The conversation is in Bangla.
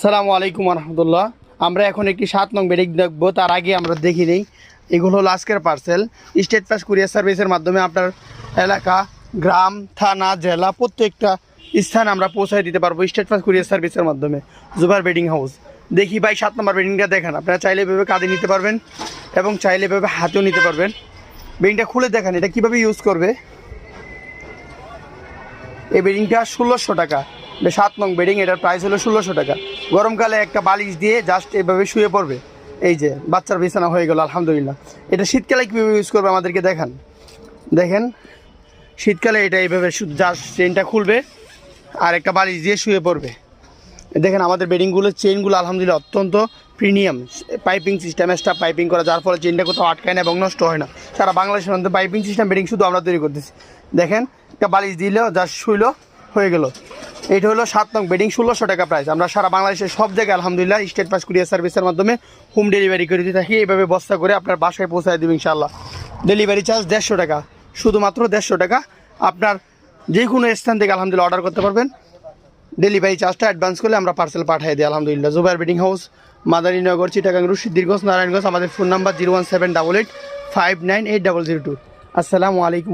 সালামু আলাইকুম রহমতুল্লাহ আমরা এখন একটি সাত নং বেডিং দেখব, তার আগে আমরা দেখি নেই। এগুলো হলো আজকের পার্সেল স্টেট পাস কুরিয়ার সার্ভিসের মাধ্যমে আপনার এলাকা, গ্রাম, থানা, জেলা, প্রত্যেকটা স্থান আমরা পৌঁছায় দিতে পারব স্টেট পাস কুরিয়ার সার্ভিসের মাধ্যমে। জুবার বেডিং হাউস দেখি ভাই, সাত নম্বর বেডিংটা দেখেন। আপনারা চাইলে এভাবে কাঁধে নিতে পারবেন এবং চাইলে এভাবে হাতেও নিতে পারবেন। বেডিংটা খুলে দেখেন, এটা কীভাবে ইউজ করবে? এই বেডিংটা ষোলোশো টাকা। সাত নং বেডিং এটার প্রাইস হলো ষোলোশো টাকা। গরমকালে একটা বালিশ দিয়ে জাস্ট এভাবে শুয়ে পড়বে। এই যে, বাচ্চার বিছানা হয়ে গেল, আলহামদুলিল্লাহ। এটা শীতকালে কীভাবে ইউজ করবে আমাদেরকে দেখান। দেখেন, শীতকালে এটা এইভাবে জাস্ট চেনটা খুলবে আর একটা বালিশ দিয়ে শুয়ে পড়বে। দেখেন, আমাদের বেডিংগুলোর চেনগুলো আলহামদুলিল্লাহ অত্যন্ত premium piping system stuff piping করা, যার ফলে চেনটা কোথাও আটকায় না এবং নষ্ট হয় না। সারা বাংলাদেশের মধ্যে পাইপিং সিস্টেম বেডিং শুধু আমরা তৈরি করতেছি। দেখেন, একটা বালিশ দিলেও যা শুইলো, হয়ে গেল। এটা হলো সাত নং বেডিং, ষোলোশো টাকা প্রাইস আমরা সারা বাংলাদেশের সব জায়গায়, আলহামদুলিল্লাহ স্টেট পাস কুরিয়ার সার্ভিসের মাধ্যমে হোম ডেলিভারি করে দিয়ে থাকি। এইভাবে বস্তা করে আপনার বাসায় পৌঁছায় দেবো ইনশাল্লাহ ডেলিভারি চার্জ দেড়শো টাকা। শুধুমাত্র দেড়শো টাকা। আপনার যে কোনো স্থান থেকে আলহামদুলিল্লাহ অর্ডার করতে পারবেন। ডেলিভারি চার্জটা অ্যাডভান্স করলে আমরা পার্সেল পাঠিয়ে দিই, আলহামদুলিল্লাহ। Zubair bedding house Madarinagar Chittagong road Siddhirganj Narayanganj আমাদের phone number zero one seven double eight five nine eight double zero two আসসালামু আলাইকুম